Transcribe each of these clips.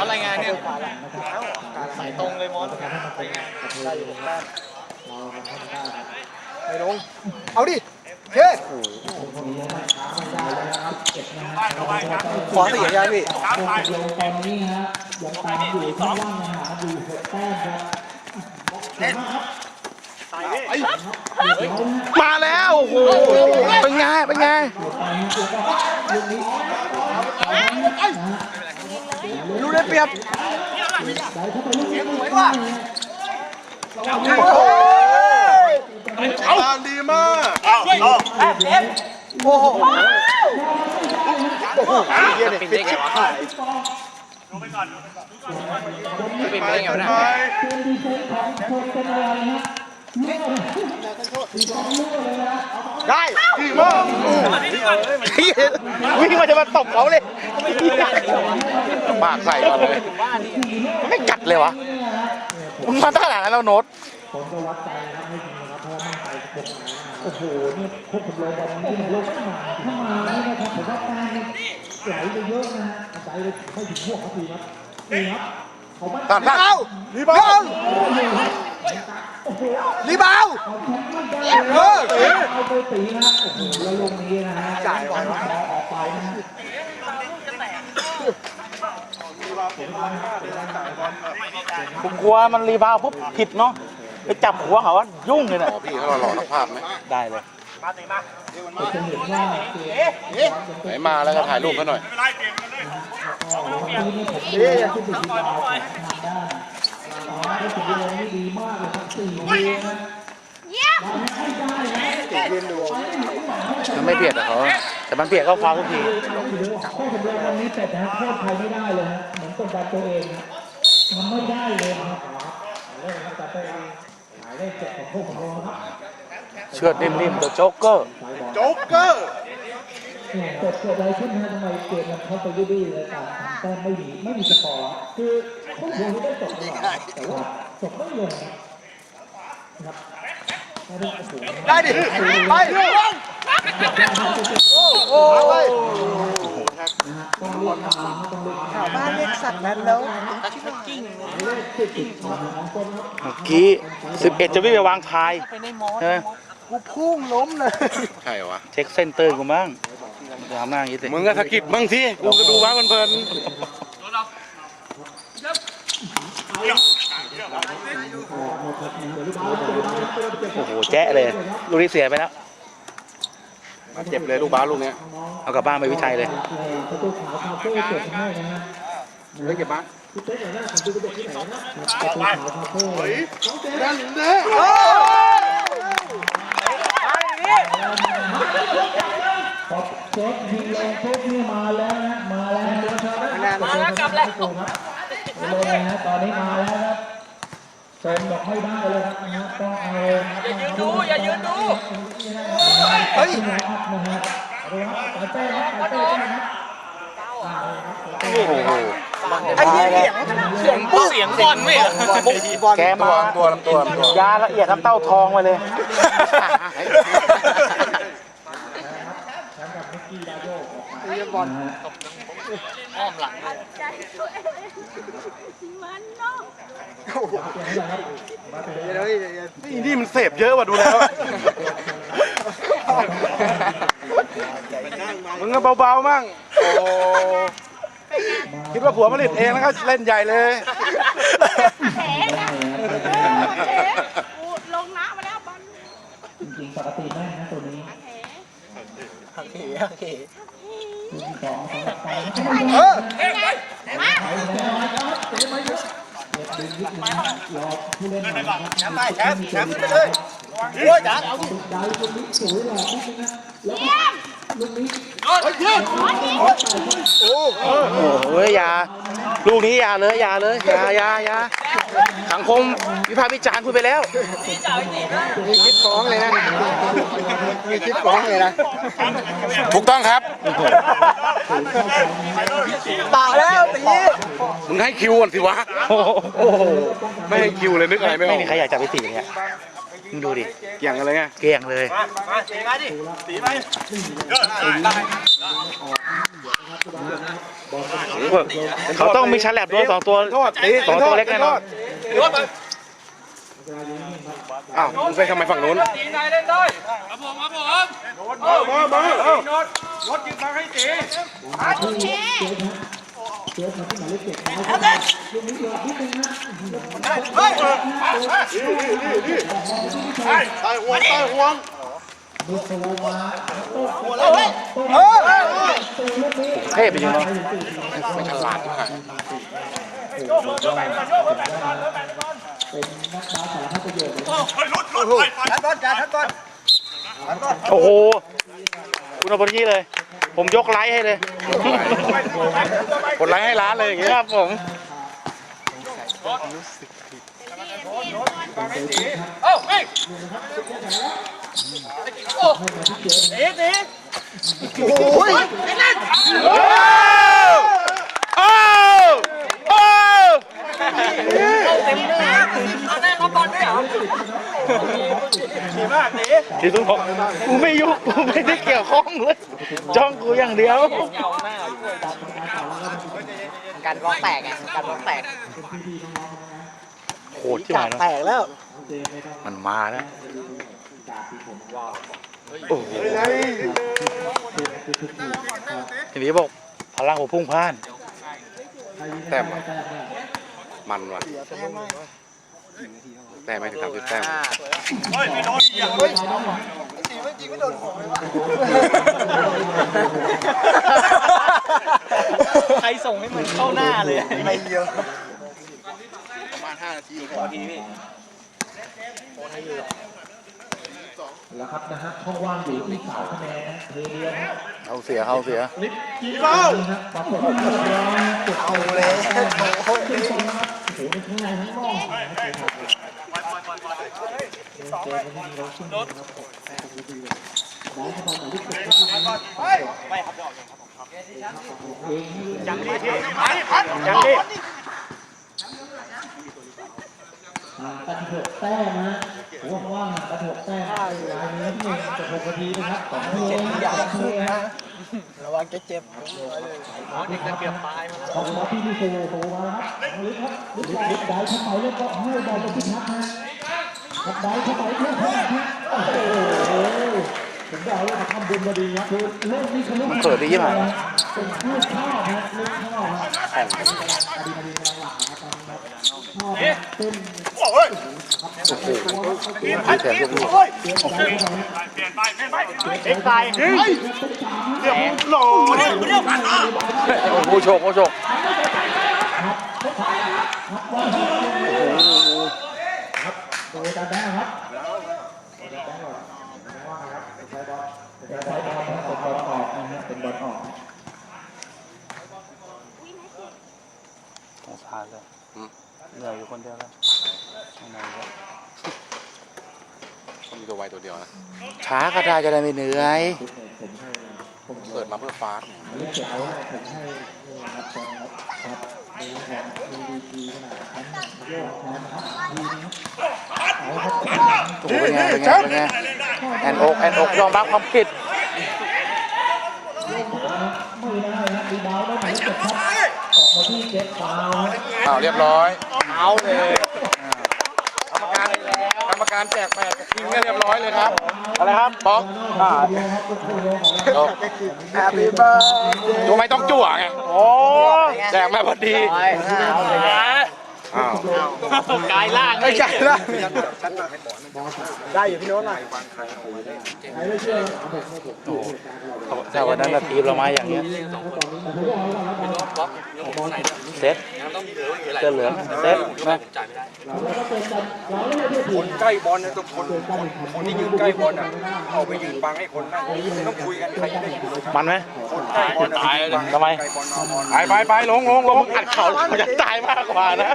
อสรายงานเนี่ยสายตรงเลยมอสไม่ลง เอาดิเฮ้ขอเสียยาพี่ตอนนี้ฮะยังตามอยู่ที่ว่างนะฮะอยู่หกแต้มครับมาแล้วโอ้โหเป็นไงเป็นไง รู้ได้เปรียบทาดีมากเอาเอาโอ้โหโอ้โหเยี่ยเนี่ยปิดได้ไงวะปิดได้ไงวะเนี่ยเกมดีเซนของโคตรเป็นอะไรฮะ ได้ดีมากวิ่งมาจะมาตบเขาเลยปากใส่ก่อนเลยไม่กัดเลยวะมึงมาท่าไหนแล้วโน้ตผมก็วัดใจนะครับไม่จริงนะครับเพราะว่ามั่นใจกับกฎหมายนะโอ้โหเนี่ยควบคุมโลบอลนี่มันโลกขึ้นมาถ้ามานี่นะครับผมว่าแต้มนี่ไหลไปเยอะนะฮะใจไปไม่ถึงพวกเขาทีครับนี่ครับเขามั่นใจตัดบ้างเอารีบาว รีบาวเอาแชมป์ไม่ได้เออเอาไปตีนะโอ้โหแล้วลงนี้นะฮะจ่ายไว้วะออกไปนะฮะผมกลัวมันรีบาวปุ๊บผิดเนาะไปจับหัวเขาว่ายุ่งเลยนะพี่เขาหล่อๆนักภาพไหมได้เลยเราจะเห็นว่าเกมไหนมาแล้วก็ถ่ายรูปเขาหน่อยวันนี้ผมดูที่ สุดที่ดาวของทางด้านอ๋อได้สุดยอดนี่ดีมากเลยครับสี่เกมนะมันไม่เบียดอะเขาแต่มันเบียดก็ฟาวทุกทีคือโค้ชสำรองวันนี้เป็ดนะโทษใครไม่ได้เลยฮะเหมือนกดดันตัวเองนะมันไม่ได้เลยนะครับเล่นครับแต่ตัวเองหมายเลขเจ็ดของโค้ชสำรองครับเชือดนิ่มๆตัวโจ๊กเกอร์โจ๊กเกอร์เนี่ยเกิดเกิดอะไรขึ้นนะทำไมเกมมันเข้าไปดื้อๆเลยแต่แต้มไม่มีไม่มีสกอร์คือ โค้ชสำรองได้จบตลอดแต่ว่าจบไม่ลงนะครับไม่ได้โอ้โหได้ดิไปโอ้ยต้องเรียกมาต้องเรียกมาบ้านเรียกสัตว์นั้นแล้วติดติดของของคนครับเมื่อกี้11จะวิ่งไปวางทายใช่ไหมกูพุ่งล้มเลยใช่เหรอวะเช็คเส้นเตอร์กูมั้งเดี๋ยวทำหน้าอย่างนี้สิมึงก็สะกิดบ้างสิกูก็ดูว้าเพลิน โอ้โหแจ๊ะเลยลูกนี้เสียไปแล้วๆเจ็บเลยลูกบ้าสลูกเนี้ยเอากลับบ้านไปวิจัยเลยประตูขาวคาเฟ่เกิดให้นะฮะเฮ้ยเก็บบ้าสพี่เต้อย่างแรกของพี่เด็กที่ไหนนะประตูขาวคาเฟ่นั่นเด้พอเช็คยิงลงปุ๊บนี่มาแล้วนะมาแล้วมาแล้วกลับแล้ว ครับเลยนะตอนนี้มาแล้วครับโซนบอกไม่ได้เลยครับนะฮะต้องเอาอย่ายืนดูอย่ายืนดูเฮ้ยนะครับนะฮะเอาละครับปาเต้ครับปาเต้นะครับโอ้โหไอ้เหี้ยเสียงเสียงบอลไม่เหรอบอลแกมาตัวลำตัวลำตัวยาละเอียดน้ำเต้าทองไปเลย บอลอ้อมหลังมันเนาะเดี๋ยวเดี๋ยวเดี๋ยวนี่นี่มันเสพเยอะว่ะดูแล้วอะมึงก็เบาๆมั่งโอ้คิดว่าผัวผลิตเองแล้วก็เล่นใหญ่เลยแผลนะแผลกูลงน้ำมาแล้วบอลจริงๆปกติแม่นนะตัวนี้แผลโอเคโอเค ตัวที่สองสำหรับไปเออมาไปแล้วนะครับเตะมาเยอะเด็กดึงยึดนะรอผู้เล่นใหม่นะครับแชมป์ไปแชมป์แชมป์ไปเลยโอ้ยจ๋าเอาติดใจลูกนี้สวยหล่อนิดนึงนะแล้วเยี่ยมลูกนี้โอ้โอ้โหอย่าลูกนี้อย่าเลยอย่าเลยอย่าอย่าอย่าสังคมวิพากษ์วิจารณ์คุณไปแล้วมีคิดฟ้องเลยนะมีคิดฟ้องเลยนะถูกต้องครับตาแล้วตีมึงให้คิวก่อนสิวะโอ้โหโอ้โหไม่ให้คิวเลยนึกอะไรไม่อไม่อกมีใครอยากจับไปสีเนี่ย มึงดูดิเกี่ยงอะไรไงเกลี้ยงเลยเเขาต้องมีฉลับด้วยสองตัวโทษตีสองตัวเล็กแน่นอนอ้าวมึงไปทำไมฝั่งนู้นตีนายเล่นได้มามาเอ้า เทพไปจริงเนาะไม่ฉลาดที่ไหนโอ้โหคุณเอาบนนี้เลย ผมยกไลค์ให้เลยกดไลค์ให้ร้านเลยอย่างเงี้ยครับผมเอ้าวิ่งโอ้หนีหนีโอ้โอ้เอาเต็มหน้าเอาแน่รับบอลด้วยเหรอ ดีมากหนีที่ทุกคนกูไม่ยุ่งกูไม่ได้เกี่ยวข้องเลยจ้องกูอย่างเดียวเงาหน้าด้วยการร้องแตกไงการร้องแตกโหดที่ไหนนะแตกแล้ว มันมาแล้วโอ้โหทีนี้บอกพลังผมพุ่งพล่าน แต้มว่ะมันว่ะ แต้มไม่ถึงสามสิบแต้มใครส่งให้มันเข้าหน้าเลยไม่เยอะแล้วครับนะฮะช่องว่างอยู่ที่สามคะแนนนะเทเดียวนะเขาเสียเขาเสียลิฟต์จีบ้าปรากฏว่าเรียบร้อยเก็บเอาเลยโอ้โห โอ้โหในข้างในทั้งนอกนะครับเจอกันที่นี่เราขึ้นนะครับผมได้เข้ามาแต่ที่เก็บก็คือไม่ครับยังดีที่ยังดี กระเถิบแต้มนะผมว่าว่างกระเถิบแต้มรายนี้ที่หนึ่งจะหกนาทีนะครับสองนาทีสองนาทีนะระวังจะเจ็บอ๋อนี่ก็เกือบตายมาแล้วขอบคุณครับพี่พี่โซโซมาแล้วครับลิฟต์ครับลิฟต์ลิฟต์ได้เข้าไปแล้วก็ให้บอลไปที่ทักนะทักได้เข้าไปเพื่อแพ้ครับโอ้โหผมบอกเลยว่าทำบุญมาดีครับคือเล่นนี่คือเล่นเปิดดียี่ห้อเป็นลูกข้าวครับลูกข้าวครับอดีตอดีตกำลังหลักนะครับชอบเต้น โอ้โหที่แขนพวกนี้เอ็กซ์ไลน์โอ้โหโชคโอ้โชคโดยกาแพ้ครับแพ้ก่อนว่าครับใช้บอลใช้บอลนะครับบอลออกนะฮะเป็นบอลออกสงสารเลย เหนื่อยอยู่คนเดียวแล้วข้างในก็เขามีตัวไวตัวเดียวนะช้าก็ได้จะได้ไม่เหนื่อยผมให้ผมเกิดมาเพื่อฟาสต์เลือกเก็บเอาผมให้นี่นะครับตอนครับครับดูของดูดีดีขนาดชั้นยอดนะครับดีนะครับเอาครับโอ้โหเป็นไงเป็นไงเป็นไงแอนอกแอนอกยอมรับความผิดไม่ได้นะรีบาวได้ไหมเจ็บครับออกมาที่เจ็บฟาวอ้าวเรียบร้อยเอาเลยกรรมการกรรมการแจกแปดทิ้งกันเรียบร้อยเลยครับ อะไรครับป๊อกอ่าเดียวครับเป็นคู่ของเราดูไม่ต้องจั่วไงโอ้แจกมาพอดี เอาเลย อ้าวกายล่างไม่ใช่ละได้อยู่พี่โน้ตหน่อยใครไม่เชื่อผมไม่ผมแต่วันนั้นนาทีเรามาอย่างเงี้ยเซ็ตเสื้อเหลืองเซ็ตนะคนใกล้บอลเนี่ยต้องคนคนคนที่ยืนใกล้บอลอะเอาไปยืนบังให้คนนั่งไม่ต้องคุยกันใครจะได้มันไหมคนใกล้บอลตายเลยทำไมใกล้บอลเอาบอลไปไปไปลงลงลงอัดเข่าเขาจะตายมากกว่านะ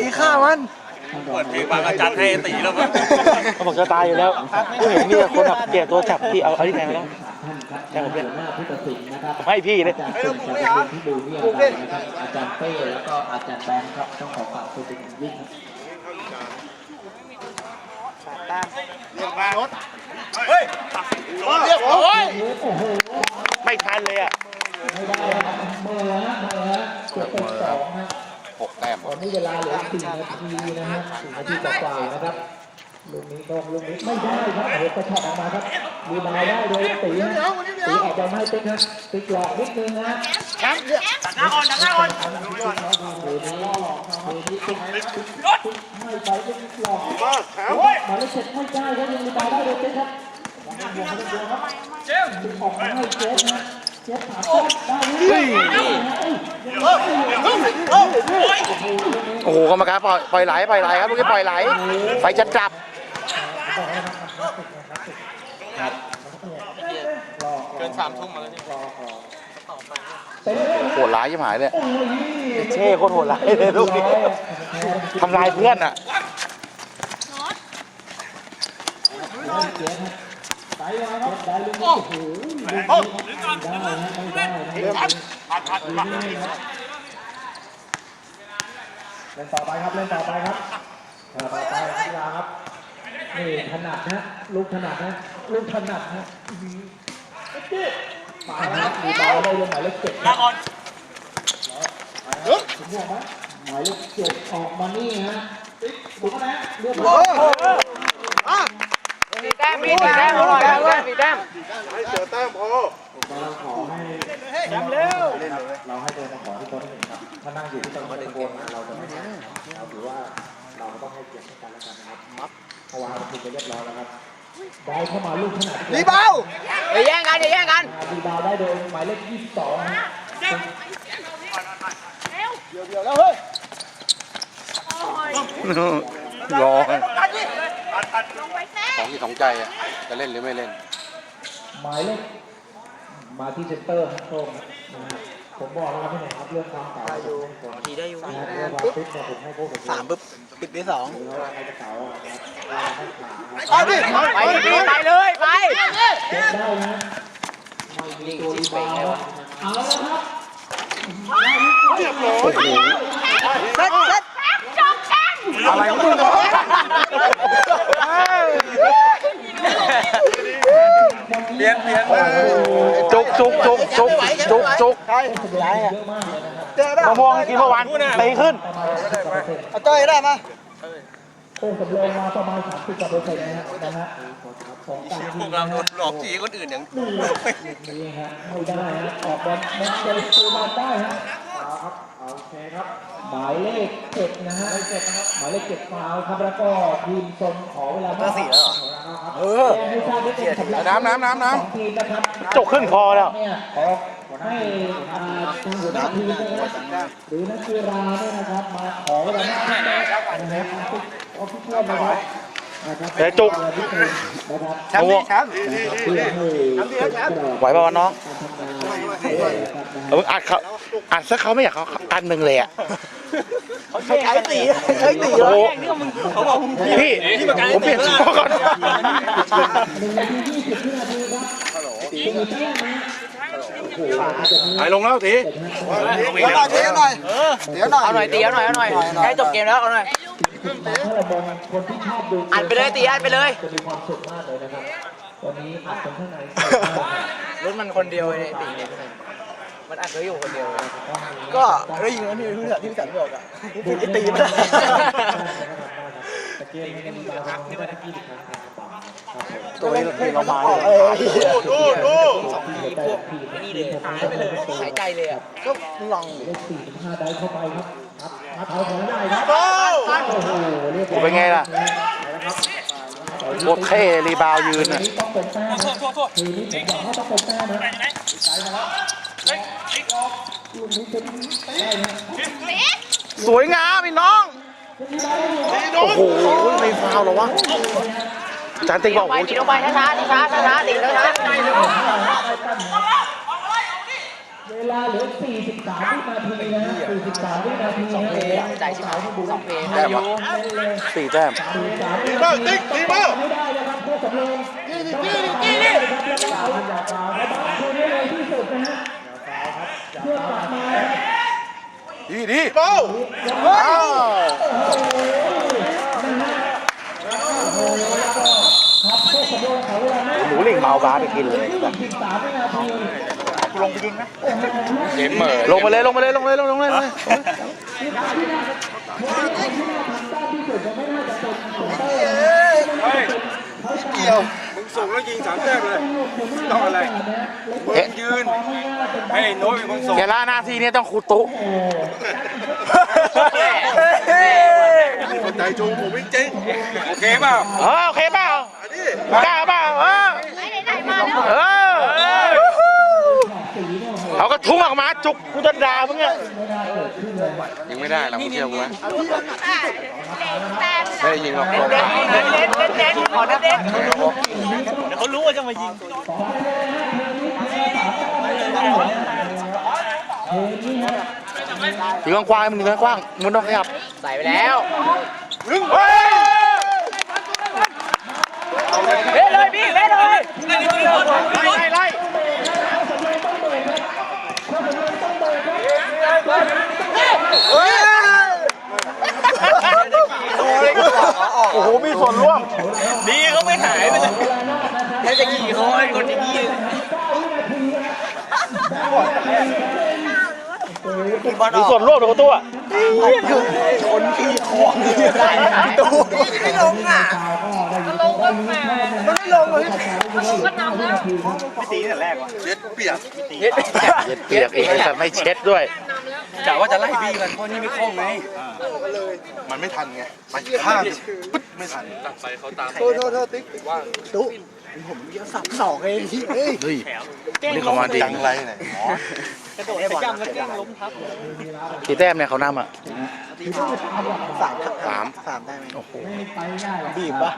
ดีฆ่ามันปวดเพลงบางอาจารย์ให้ตีแล้วมั้งเขาบอกจะตายอยู่แล้วผู้เห็นนี่คนแบบเกลียดตัวจับที่เอาอะที่ไหนมาแล้วแต่ผมเป็นให้พี่เลยอไม่ต้องผมไม่เอาผมครับอาจารย์เป้แล้วก็อาจารย์แบงค์ครับต้องขอฝากตัวเป็นวิ่งตามเรียบ้ารถเฮ้ยเรียกโอ้ยไม่ทันเลยอะเกือบเบอร์ 6แต้มตอนนี้เวลาเหลือสี่นาทีนะฮะสี่นาทีกว่าๆนะครับลูกนี้ก็ลูกนี้ไม่ได้ครับโอ้โหกระชากออกมาครับมีบาได้เลยตีนะตีออกจะไม่เป็นนะติดหลอกนิดนึงนะแชมป์ตัดหน้าอ่อนตัดหน้าอ่อนดูก่อโอ้โหไม่ไปเป็นหลอกมาแชมป์มาแล้วเสร็จไม่ได้ครับยังมีบาได้โดยตีครับเจมส์ออกมาให้เจมส์นะเจมส์ถามได้หรือไม่ โอ้โหกรรมการปล่อยปล่อยไหลปล่อยไหลครับลูกนี้ปล่อยไหลไฟจะจับเกินสามทุ่มมาแล้วเนี่ยโหดร้ายยิ่หายเลยเช่โคตรโหดร้ายเลยลูกนี้ทำลายเพื่อนอะไปแล้วครับได้ลูกโอ้โหได้ ฮะไม่ได้นะเล่นต่อไปครับ เล่นต่อไปครับต่อไปกีฬาครับ นี่ถนัดนะลูกถนัดนะลูกถนัดนะมาแล้วมีบอลได้ลยหมายเลขเจ็ดครับถึงบอกไหมหมายเลขเจ็ดออกมานี่ฮะถูกไหมเรียบร้อยมีแต้มมีแต้มอร่อยมีแต้มมีแต้มเราขอให้ ย้ำเร็วเราให้เดินมาขอที่โต๊ะที่หนึ่งครับถ้านั่งอยู่ที่โต๊ะตะโกนมาเราจะไม่ได้เราถือว่าเราต้องให้เกียรติกันและกันนะครับมัฟเพราะว่าเราคุยไปเรียบร้อยแล้วครับได้เข้ามาลูกขนาดรีบาวอย่าแย่งกันอย่าแย่งกันรีบาวได้โดยหมายเลข22นะรอลงไปแท้ของที่สองใจอะจะเล่นหรือไม่เล่น หมายเลข มาที่เซ็นเตอร์ครับโต้งนะฮะผมบอกแล้วครับพี่หน่งครับเรื่องความเก่าอยู่ทีได้อยู่นะเรื่องความฟิตเนี่ยผมให้พวกผมสามปุ๊บปิดที่สองหรือว่าใครจะเก่าครับให้ขาครับไปดิไปเลยไปเก็บได้นะไม่มีตัวรีบาวเอาละครับเซ็ตเซ็ตจบแต้มอะไรของมึงวะ เป ลี่ยนเปลี่ยนจุกจุกจุกจุกจุกจุกเยอะมากเลยนะครับมะม่วงกินเมื่อวานตีขึ้นเอาจ้อยได้มาโอ้สำรองมาประมาณ30กว่าเปอร์เซ็นต์นะฮะนะฮะของการพวกเราโดนหลอกจีคนอื่นอย่างนี่ฮะไม่ได้ฮะออกบอลแม็กเซลซูมาได้ฮะเอาครับ โอเคครับหมายเลขเจ็ดนะฮะเจ็ดนะครับหมายเลขเจ็ดฟาวครับแล้วก็ทีมชนขอเวลาก็สี่แล้วเหรอเออให้ทราบนิดนึงสำหรับน้ำน้ำน้ำน้ำสองทีมนะครับจุกขึ้นคอแล้ว เนี่ยขอให้อ่าทางหัวหน้าทีมนะครับหรือนักกีฬาเนี่ยนะครับมาขอเวลานักกีฬานะครับออฟฟิเชียลนะครับนะครับเดี๋ยวจุกนะครับ แชมป์ดิแชมป์เพื่อให้แชมป์ไหวป่าวะน้องเอามึงอัดเขาอัดซะเขาไม่อยากเขาตันมึงเลยอะใช้ตีใช้ตีโอ้โหพี่ผมเปลี่ยนตัวก่อนหนึ่งนาทียี่สิบวินาทีครับสี่แต้มนะโอ้โหอาจจะมีหายลงแล้วตีเดี๋ยวหน่อยเดี๋ยวหน่อยเอาหน่อยตีเอาหน่อยเอาหน่อยใกล้จบเกมแล้วเอาหน่อย ถ้าเรามองคนที่ชอบดูอัดไปเลยตีอัดไปเลย จะมีความสุขมากเลยนะครับวันนี้อัดกันข้างในรถมันคนเดียวเลยตีเนี่ยมันอัดไว้อยู่คนเดียวเลยก็ได้ยินว่าที่พี่สันที่พี่สันบอกอะพี่ตีมาตะเกียบไม่ได้มีบาร์ที่ว่าตะกี้อีกครั้งตัวเองเรามาดูดูนี่เลยหายไปเลยหายใจเลยอะก็ลองเลขสี่ถึงห้าได้เข้าไปครับครับครับเอาของได้ครับ โอ้โหเรียบร้อยเป็นไงล่ะ โคตรเท่รีบาวยืนทีอะนี้ต้องเป็นแต้มนะทีนี้ผมบอกว่าต้องเป็นแต้มนะใจมาแล้วลูกนี้เป็นได้นะสวยงามพี่น้อง โอ้โหไม่ฟาวเหรอวะอาจารย์ติ๊กบอกไปโอ้โหตีลงไปช้าๆช้าๆช้าๆตีช้าเว ลาเหลือ 43 วินาทีนะฮะ43 วินาทีนะฮะๆใจชิบหายสองเพลงแต้มอยู่วะสี่แต้ม43วินาทีติ๊กติ๊กไม่ได้นะครับผู้สำรองยี่สิบยี่สิบยี่สิบแล้วก็เอาอย่าฟาวนะคือได้เลยที่สุดนะฮะเพื่อกลับมาดีดีโบ้ครับผู้สำรองของเวลาหนูหลิงเมาบาสไปกินเลย23วินาทีลงไปยิงนะเกมเหม่อลงมาเลยลงมาเลยลงมาเลยลงมาเลยลงมาเลยเฮ้ยเกี่ยวมึงส่งแล้วยิงสามแต้มเลยไม่ต้องอะไรมึงยืนให้โน้ตเป็นคนส่งเดี๋ยวล่าหน้าที่นี้ต้องครูตุใจจงผมจริงโอเคเปล่าเออโอเคเปล่า อันนี้กล้าเปล่าเออไหนๆมาแล้วเออเอาก็ ทุ้งออกมาจุกกูจะด่ามึงเนี่ยยิงไม่ได้แล้วมึงเชื่อกูไหมแต้มไม่ได้ยิงหรอกถือกว้างๆมันถือกว้างๆมันต้องขยับใส่ไปแล้วเฮ้ย เละเลยพี่เละเลย ไล่ไล่ โอ้โหมีส่วนร่วม ดีเขาไม่หายไปเลยแค่จะกี่คนคนจะกี่ มีส่วนร่วมกับตัวไม่ลงอะลงก็แหมมันไม่ลงเลยลงก็นำแล้วเย็ดเปียกเย็ดเปียกอีกแต่ไม่เช็ดด้วยกะว่าจะไล่บี้กันเพราะนี่ไม่คล่องไงมันไม่ทันไงไปข้ามปึ๊ดไม่ทันตัดไปเขาตามโทษโทษโทษติ๊กว่าง เฮ้ยนี่เขามาดีจังไรเนี่ยกี่แต้มเนี่ยเขานำอะสามสามสามได้ไหมโอ้โหบีบปะ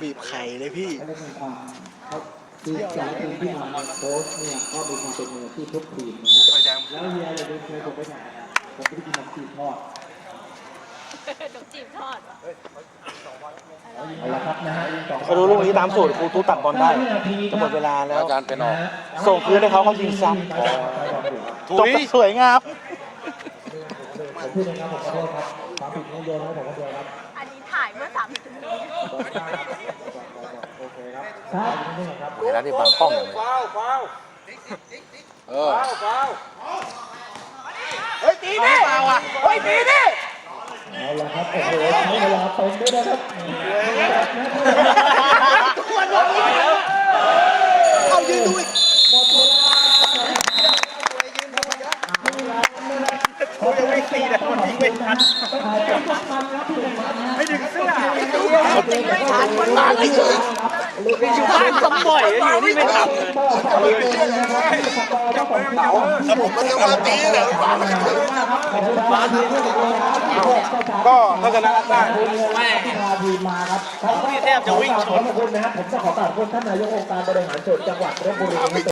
บีบไข่เลยพี่คือจากทีมที่มาโค้ชเนี่ยก็มีความเป็นมือที่ทุกทีมนะครับไปแดงแล้วเฮียอย่าลืมเคยผมไปไหนผมไปกินน้ำจีบทอด เดี๋ยวจีบทอด เอาละครับนะฮะสองเขาดูลูกนี้ตามสูตรครูตู้ตัดบอลได้จะหมดเวลาแล้ว อาจารย์เป็นออก ส่งคืนให้เขาเขายิงซ้ำจบสวยงามผมพูดนะครับผมขอโทษครับความผิดของโยนนะครับผมขอโทษครับอันนี้ถ่ายเมื่อสามสิบนาทีโอเคครับครับนี่ครับเห็นแล้วที่บางกล้องอย่างเลยฟาวฟาวเออฟาวฟาวตีนี่เฮ้ยตีนี่ เอาละครับโอ้โหใช้เวลาเต็มด้วยนะครับเอายืนดูอีกหมดเวลาเขายังไม่ตีเลยมันยิงไม่ทันไม่ดึงเสื้อไม่ทันมันมาไม่ถึงอยู่บ้านทำบ่อยอยู่นี่ไม่ทำแล้วผมก็จะว่าตีเลย ก็ถ้าชนะได้ทีมมาครับแทบจะวิ่งชนขอบคุณนะครับผมจะขอกราบขอบคุณท่านนายกองค์การบริหารส่วนจังหวัดลบบุรี